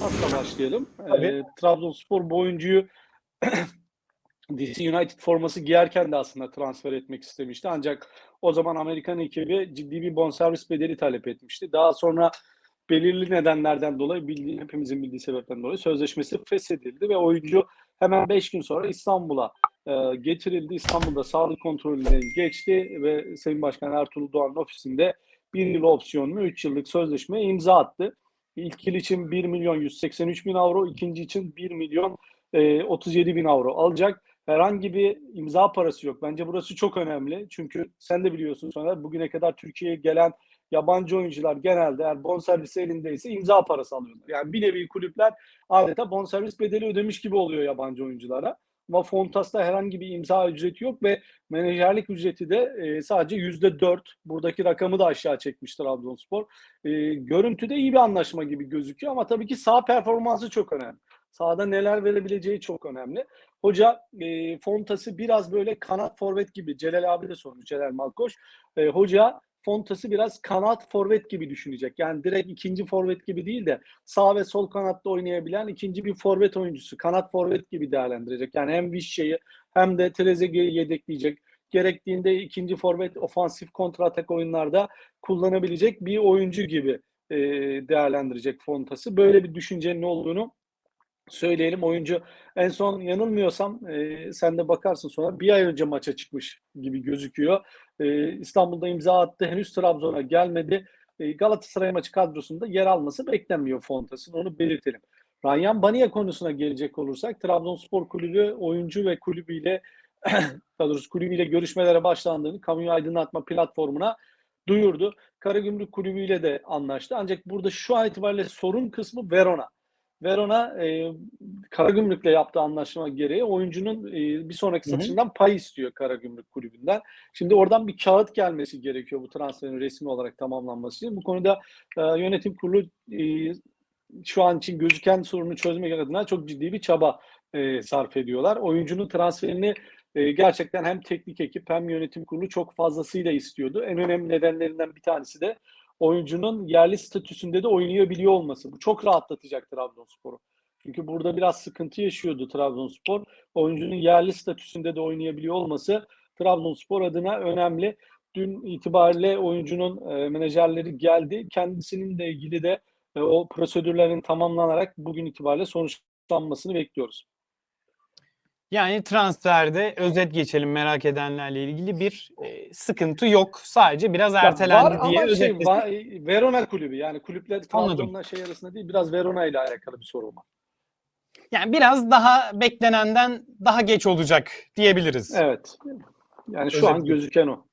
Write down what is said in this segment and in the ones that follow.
Nasıl başlayalım? Ee, Trabzonspor bu oyuncuyu DC United forması giyerken de aslında transfer etmek istemişti. Ancak o zaman Amerikan ekibi ciddi bir bonservis bedeli talep etmişti. Daha sonra belirli nedenlerden dolayı bildiği, hepimizin bildiği sebepten dolayı sözleşmesi feshedildi ve oyuncu hemen 5 gün sonra İstanbul'a e, getirildi. İstanbul'da sağlık kontrolünden geçti ve Sayın Başkan Ertuğrul Doğan'ın ofisinde bir yıl opsiyonlu 3 yıllık sözleşmeye imza attı. İlk yıl için 1 milyon 183 bin avro, ikinci için 1 milyon e, 37 bin avro alacak. Herhangi bir imza parası yok. Bence burası çok önemli. Çünkü sen de biliyorsun sonra bugüne kadar Türkiye'ye gelen yabancı oyuncular genelde eğer bonservisi elindeyse imza parası alıyorlar. Yani bir nevi kulüpler adeta bonservis bedeli ödemiş gibi oluyor yabancı oyunculara. Ama Fontas'ta herhangi bir imza ücreti yok ve menajerlik ücreti de e, sadece yüzde dört. Buradaki rakamı da aşağı çekmiştir Trabzonspor. E, görüntüde iyi bir anlaşma gibi gözüküyor ama tabii ki sağ performansı çok önemli. Sahada neler verebileceği çok önemli. Hoca e, Fontas'ı biraz böyle kanat forvet gibi. Celal abi de sormuş Celal Malkoş. E, hoca Fontas'ı biraz kanat forvet gibi düşünecek. Yani direkt ikinci forvet gibi değil de sağ ve sol kanatta oynayabilen ikinci bir forvet oyuncusu. Kanat forvet gibi değerlendirecek. Yani hem Vişçe'yi hem de Trezeguet'i yedekleyecek. Gerektiğinde ikinci forvet ofansif kontratak oyunlarda kullanabilecek bir oyuncu gibi değerlendirecek Fontas'ı. Böyle bir düşüncenin olduğunu söyleyelim. Oyuncu en son yanılmıyorsam e, sen de bakarsın sonra bir ay önce maça çıkmış gibi gözüküyor. E, İstanbul'da imza attı. Henüz Trabzon'a gelmedi. E, Galatasaray maçı kadrosunda yer alması beklenmiyor Fontas'ın. Onu belirtelim. Ryan Bania konusuna gelecek olursak Trabzonspor Kulübü oyuncu ve kulübüyle daha doğrusu kulübüyle görüşmelere başlandığını kamuoyu aydınlatma platformuna duyurdu. Karagümrük Kulübü ile de anlaştı. Ancak burada şu an itibariyle sorun kısmı Verona. Verona e, Karagümrük'le yaptığı anlaşma gereği oyuncunun e, bir sonraki satışından pay istiyor Karagümrük Kulübü'nden. Şimdi oradan bir kağıt gelmesi gerekiyor bu transferin resmi olarak tamamlanması için. Bu konuda e, yönetim kurulu e, şu an için gözüken sorunu çözmek adına çok ciddi bir çaba e, sarf ediyorlar. Oyuncunun transferini e, gerçekten hem teknik ekip hem yönetim kurulu çok fazlasıyla istiyordu. En önemli nedenlerinden bir tanesi de oyuncunun yerli statüsünde de oynayabiliyor olması. Bu çok rahatlatacak Trabzonspor'u. Çünkü burada biraz sıkıntı yaşıyordu Trabzonspor. Oyuncunun yerli statüsünde de oynayabiliyor olması Trabzonspor adına önemli. Dün itibariyle oyuncunun e, menajerleri geldi. Kendisinin de ilgili de e, o prosedürlerin tamamlanarak bugün itibariyle sonuçlanmasını bekliyoruz. Yani transferde özet geçelim merak edenlerle ilgili bir e, sıkıntı yok. Sadece biraz Ya ertelendi var diye ama şey, özetlesin. Verona kulübü yani kulüpler. Trabzon'la şey arasında değil biraz Verona ile alakalı bir sorun var. Yani biraz daha beklenenden daha geç olacak diyebiliriz. Evet. Yani şu Özetle. an gözüken o.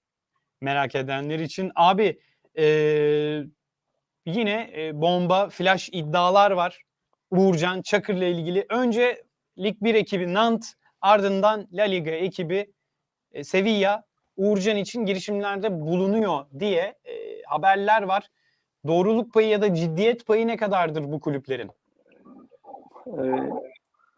Merak edenler için. Abi e, yine e, bomba, flash iddialar var. Uğurcan Çakır'la ilgili. Önce Lig 1 ekibi Nant, ardından La Liga ekibi e, Sevilla Uğurcan için girişimlerde bulunuyor diye e, haberler var. Doğruluk payı ya da ciddiyet payı ne kadardır bu kulüplerin? Ee,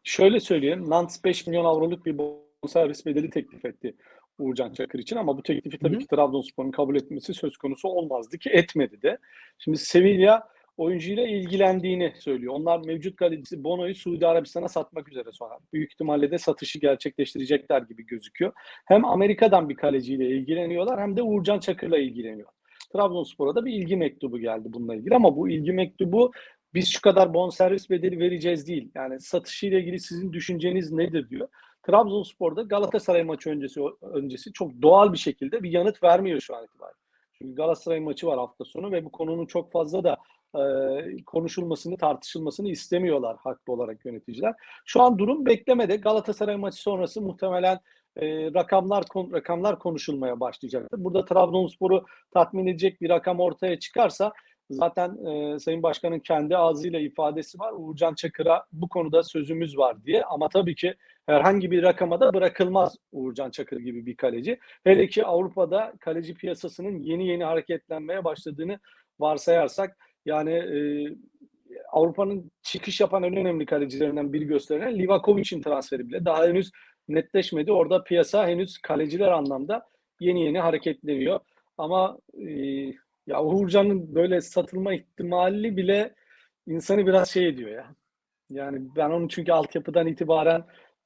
şöyle söyleyeyim. Nantes 5 milyon avroluk bir bonservis bedeli teklif etti Uğurcan Çakır için ama bu teklifi tabii Hı ki Trabzonspor'un kabul etmesi söz konusu olmazdı ki etmedi de. Şimdi Sevilla oyuncuyla ilgilendiğini söylüyor. Onlar mevcut kalecisi Bono'yu Suudi Arabistan'a satmak üzere sonra. Büyük ihtimalle de satışı gerçekleştirecekler gibi gözüküyor. Hem Amerika'dan bir kaleciyle ilgileniyorlar hem de Uğurcan Çakır'la ilgileniyor. Trabzonspor'a da bir ilgi mektubu geldi bununla ilgili ama bu ilgi mektubu biz şu kadar bonservis bedeli vereceğiz değil. Yani satışıyla ilgili sizin düşünceniz nedir diyor. Trabzonspor'da Galatasaray maçı öncesi öncesi çok doğal bir şekilde bir yanıt vermiyor şu an itibariyle. Çünkü Galatasaray maçı var hafta sonu ve bu konunun çok fazla da konuşulmasını, tartışılmasını istemiyorlar haklı olarak yöneticiler. Şu an durum beklemede. Galatasaray maçı sonrası muhtemelen rakamlar rakamlar konuşulmaya başlayacaktır. Burada Trabzonspor'u tatmin edecek bir rakam ortaya çıkarsa zaten Sayın Başkan'ın kendi ağzıyla ifadesi var. Uğurcan Çakır'a bu konuda sözümüz var diye. Ama tabii ki herhangi bir rakama da bırakılmaz Uğurcan Çakır gibi bir kaleci. Hele ki Avrupa'da kaleci piyasasının yeni yeni hareketlenmeye başladığını varsayarsak yani e, Avrupa'nın çıkış yapan en önemli kalecilerinden biri gösterilen Livakovic'in transferi bile daha henüz netleşmedi. Orada piyasa henüz kaleciler anlamda yeni yeni hareketleniyor. Ama e, ya Uğurcan'ın böyle satılma ihtimali bile insanı biraz şey ediyor ya. Yani ben onun çünkü altyapıdan itibaren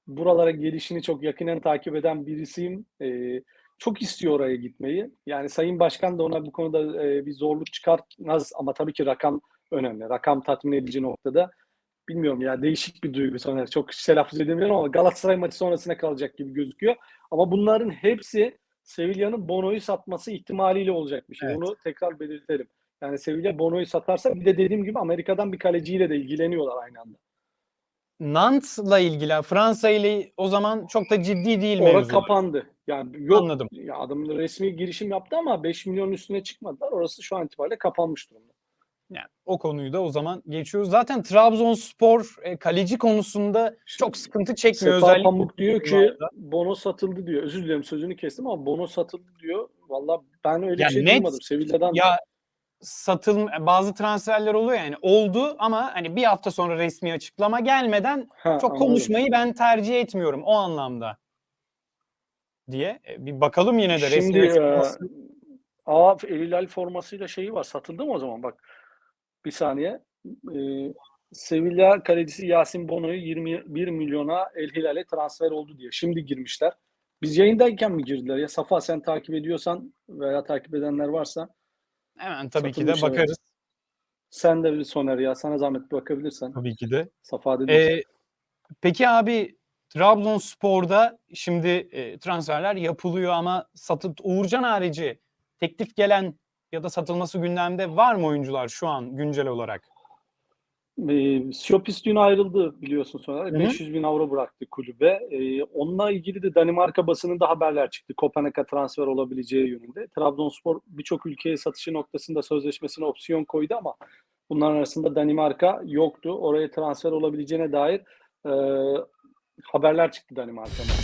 buralara gelişini çok yakinen takip eden birisiyim. Ee, çok istiyor oraya gitmeyi. Yani Sayın Başkan da ona bu konuda e, bir zorluk çıkartmaz ama tabii ki rakam önemli. Rakam tatmin edici noktada. Bilmiyorum ya değişik bir duygu sonra. Çok telaffuz edemiyorum ama Galatasaray maçı sonrasına kalacak gibi gözüküyor. Ama bunların hepsi Sevilla'nın Bono'yu satması ihtimaliyle olacak bir şey. Evet. Onu tekrar belirtelim. Yani Sevilla Bono'yu satarsa bir de dediğim gibi Amerika'dan bir kaleciyle de ilgileniyorlar aynı anda. Nantes'la ilgili Fransa ile o zaman çok da ciddi değil Orada mevzular. kapandı. Yani yok Anladım. ya adam resmi girişim yaptı ama 5 milyon üstüne çıkmadılar. Orası şu an itibariyle kapanmış durumda. Yani o konuyu da o zaman geçiyoruz. Zaten Trabzonspor e, kaleci konusunda çok sıkıntı çekmiyor. Sefa Özellikle Pamuk diyor ki. Bono satıldı diyor. Özür dilerim sözünü kestim ama Bono satıldı diyor. Valla ben öyle Ya bir şey net- duymadım. Sevilla'dan ya satıl bazı transferler oluyor yani oldu ama hani bir hafta sonra resmi açıklama gelmeden Ha, çok anladım. konuşmayı ben tercih etmiyorum o anlamda diye E, bir bakalım yine de Şimdi resmi açıklaması. Aa, El Hilal formasıyla şeyi var. Satıldı mı o zaman? Bak bir saniye. E, Sevilla kalecisi Yasin Bono'yu 21 milyona El Hilal'e transfer oldu diye. Şimdi girmişler. Biz yayındayken mi girdiler ya? Safa sen takip ediyorsan veya takip edenler varsa Hemen tabii ki de satılmış, evet. bakarız. sen de bir Soner ya sana zahmet bir bakabilirsen. Tabii ki de. Safa dedim. Ee, peki abi Trabzonspor'da şimdi e, transferler yapılıyor ama satı Uğurcan harici teklif gelen ya da satılması gündemde var mı oyuncular şu an güncel olarak? E, Siopis dün ayrıldı biliyorsun sonra. hı. 500 bin avro bıraktı kulübe. E, onunla ilgili de Danimarka basınında haberler çıktı. Kopenhag'a transfer olabileceği yönünde. Trabzonspor birçok ülkeye satışı noktasında sözleşmesine opsiyon koydu ama bunların arasında Danimarka yoktu. Oraya transfer olabileceğine dair e, haberler çıktı Danimarka basınında.